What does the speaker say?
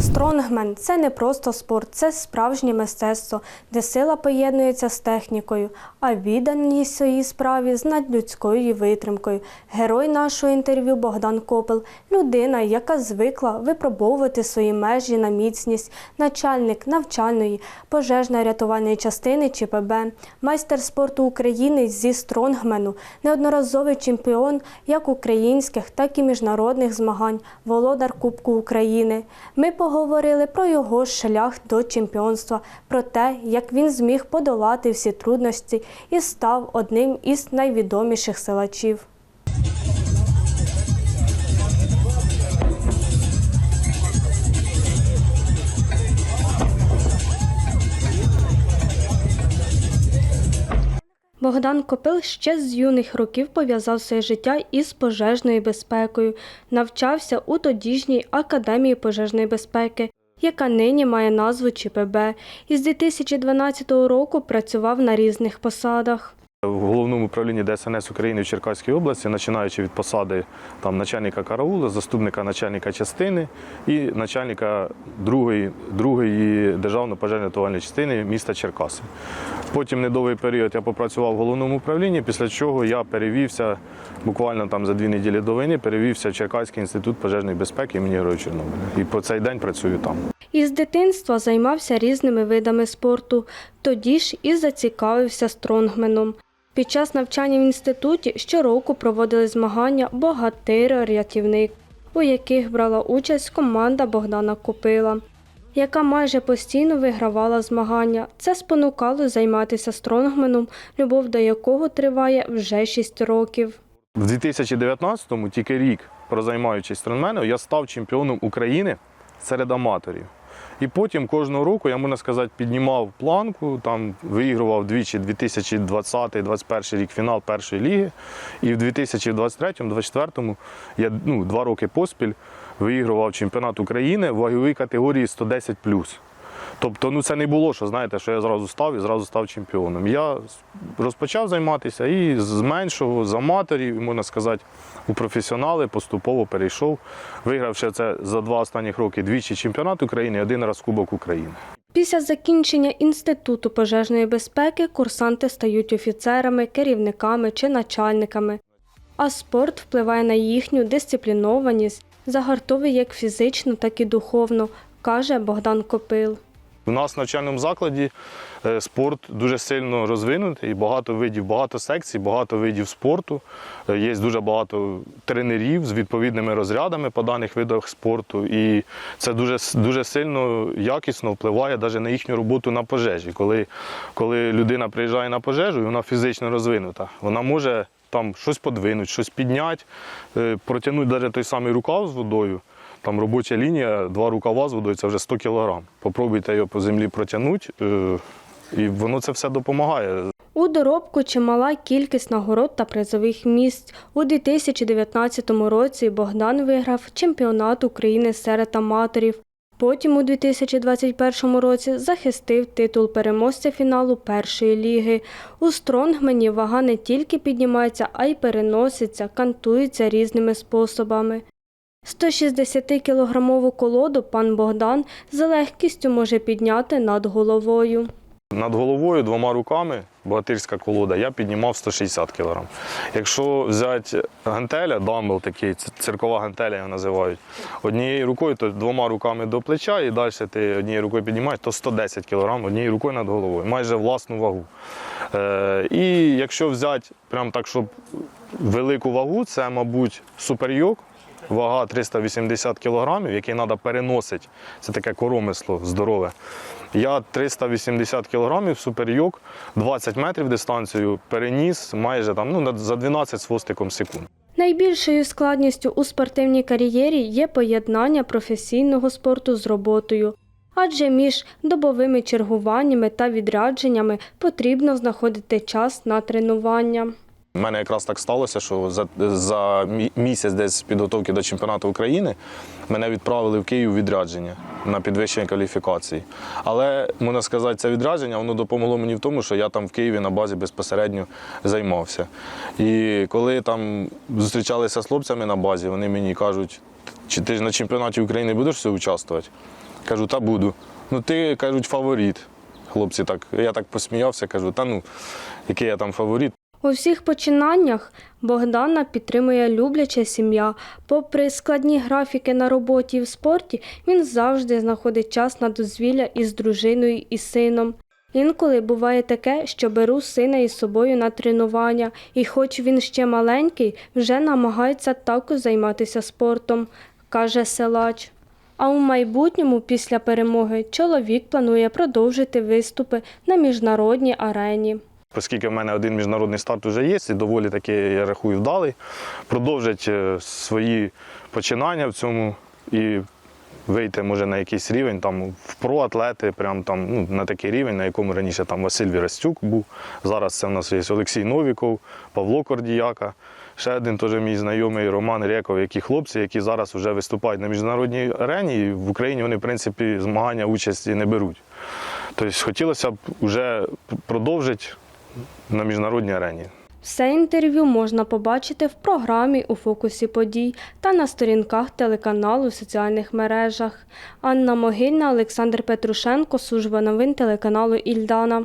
Стронгмен це не просто спорт, це справжнє мистецтво, де сила поєднується з технікою, а відданість своїй справі з надлюдською витримкою. Герой нашого інтерв'ю Богдан Копел людина, яка звикла випробовувати свої межі на міцність, начальник навчальної, пожежно-рятувальної частини ЧПБ, майстер спорту України зі стронгмену, неодноразовий чемпіон як українських, так і міжнародних змагань, володар Кубку України. Ми поговорили про його шлях до чемпіонства, про те, як він зміг подолати всі трудності і став одним із найвідоміших силачів. Богдан Копил ще з юних років пов'язав своє життя із пожежною безпекою, навчався у тодішній академії пожежної безпеки, яка нині має назву ЧПБ. І з 2012 року працював на різних посадах. В головному управлінні ДСНС України в Черкаській області, починаючи від посади там, начальника караулу, заступника начальника частини і начальника другої, другої державної пожежно-рятувальної частини міста Черкаси. Потім недовгий період я попрацював в головному управлінні, після чого я перевівся буквально там за дві неділі до війни, перевівся в Черкаський інститут пожежної безпеки імені Героя Чорнобиля. І по цей день працюю там. Із дитинства займався різними видами спорту, тоді ж і зацікавився стронгменом. Під час навчання в інституті щороку проводили змагання Богатир-рятівник, у яких брала участь команда Богдана Копила, яка майже постійно вигравала змагання. Це спонукало займатися стронгменом, любов до якого триває вже 6 років. В 2019-му, тільки рік прозаймаючись стронгменом, я став чемпіоном України серед аматорів. І потім кожного року, я можна сказати, піднімав планку, там виігрував двічі 2020-2021 рік фінал першої ліги. І в 2023-2024 я ну, два роки поспіль виігрував чемпіонат України в ваговій категорії 110 Тобто, ну це не було, що знаєте, що я зразу став і зразу став чемпіоном. Я розпочав займатися і з меншого, з аматорів, можна сказати, у професіонали поступово перейшов. Вигравши це за два останніх роки двічі чемпіонат України і один раз Кубок України. Після закінчення інституту пожежної безпеки курсанти стають офіцерами, керівниками чи начальниками. А спорт впливає на їхню дисциплінованість, загартовує як фізично, так і духовно, каже Богдан Копил. У нас в навчальному закладі е, спорт дуже сильно розвинутий, багато видів, багато секцій, багато видів спорту. Е, Є дуже багато тренерів з відповідними розрядами по даних видах спорту. І це дуже, дуже сильно якісно впливає навіть на їхню роботу на пожежі. Коли, коли людина приїжджає на пожежу і вона фізично розвинута, вона може там щось подвинути, щось підняти, е, протягнути навіть той самий рукав з водою. Там робоча лінія, два рукава з водою це вже 100 кілограм. Попробуйте його по землі протягнути, е, і воно це все допомагає. У доробку чимала кількість нагород та призових місць. У 2019 році Богдан виграв чемпіонат України серед аматорів. Потім у 2021 році захистив титул переможця фіналу першої ліги. У стронгмені вага не тільки піднімається, а й переноситься, кантується різними способами. 160-кілограмову колоду пан Богдан з легкістю може підняти над головою. Над головою двома руками, богатирська колода, я піднімав 160 кг. Якщо взяти гантеля, дамбел такий, циркова гантеля його називають, однією рукою, то двома руками до плеча і далі ти однією рукою піднімаєш, то 110 кг однією рукою над головою, майже власну вагу. Е, і якщо взяти прям так, щоб велику вагу, це, мабуть, суперйок, вага 380 кг, який треба переносити. Це таке коромисло здорове. Я 380 кг суперйок, 20 метрів дистанцію переніс майже там, ну, за 12 з хвостиком секунд. Найбільшою складністю у спортивній кар'єрі є поєднання професійного спорту з роботою. Адже між добовими чергуваннями та відрядженнями потрібно знаходити час на тренування. У мене якраз так сталося, що за, за місяць десь підготовки до чемпіонату України мене відправили в Київ відрядження на підвищення кваліфікації. Але можна сказати, це відрядження воно допомогло мені в тому, що я там в Києві на базі безпосередньо займався. І коли там зустрічалися з хлопцями на базі, вони мені кажуть. чи ти ж на чемпіонаті України будеш участвувати? Кажу, та буду. Ну ти кажуть, фаворит. Хлопці так, я так посміявся, кажу, та ну, який я там фаворит. У всіх починаннях Богдана підтримує любляча сім'я. Попри складні графіки на роботі і в спорті, він завжди знаходить час на дозвілля із дружиною і сином. Інколи буває таке, що беру сина із собою на тренування, і хоч він ще маленький, вже намагається також займатися спортом, каже силач. А у майбутньому, після перемоги, чоловік планує продовжити виступи на міжнародній арені. Оскільки в мене один міжнародний старт вже є, і доволі таки, я рахую, вдалий, продовжить е, свої починання в цьому і вийти може на якийсь рівень там в проатлети, прям там ну, на такий рівень, на якому раніше там Василь Вірастюк був. Зараз це в нас є Олексій Новіков, Павло Кордіяка. Ще один теж мій знайомий Роман Рєков, які хлопці, які зараз вже виступають на міжнародній арені, і в Україні вони, в принципі, змагання участі не беруть. Тобто хотілося б вже продовжити на міжнародній арені. Все інтерв'ю можна побачити в програмі у фокусі подій та на сторінках телеканалу в соціальних мережах. Анна Могильна, Олександр Петрушенко, служба новин телеканалу Ільдана.